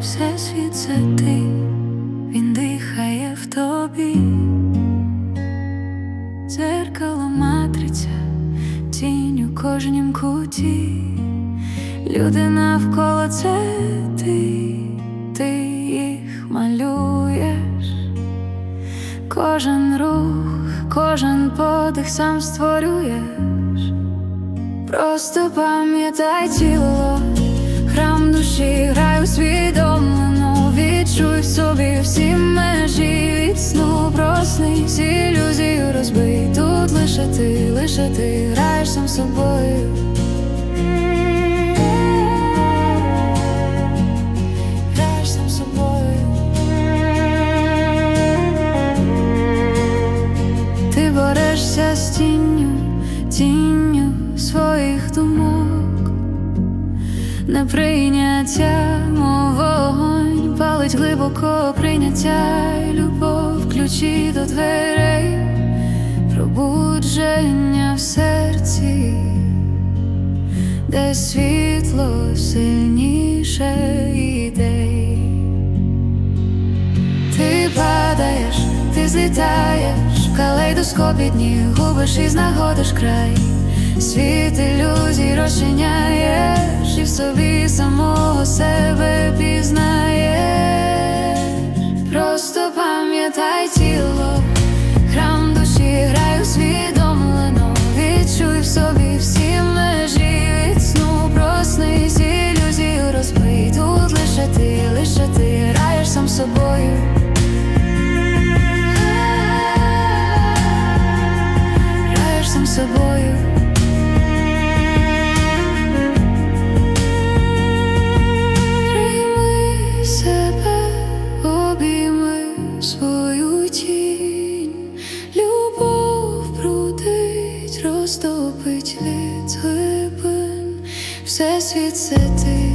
Всесвіт це ти, він дихає в тобі, дзеркало матриця, тінь у кожнім куті, люди навколо це ти, ти їх малюєш, кожен рух, кожен подих сам створюєш, просто пам'ятай тіло душі, грай усвідомлено, відчуй в собі всі межі від сну проснись, ілюзію розбий тут лише ти, лише ти граєш сам собою. Неприйняття, мов вогонь, палить глибоко прийняття, й любов, ключі до дверей, пробудження в серці, де світло сильніше ідей. Ти падаєш, ти злітаєш, в калейдоскопі дні губиш і знаходиш край. Світ ілюзій розчиняєш, Просто пам'ятай тіло, храм душі грай усвідомлено, відчуй в собі всі межі від сну проснись, ілюзію розбий тут лише ти, лише ти граєш сам собою. Граєш сам собою. Тінь, любов брудить, розтопить від глибин, Всесвіт це ти, ти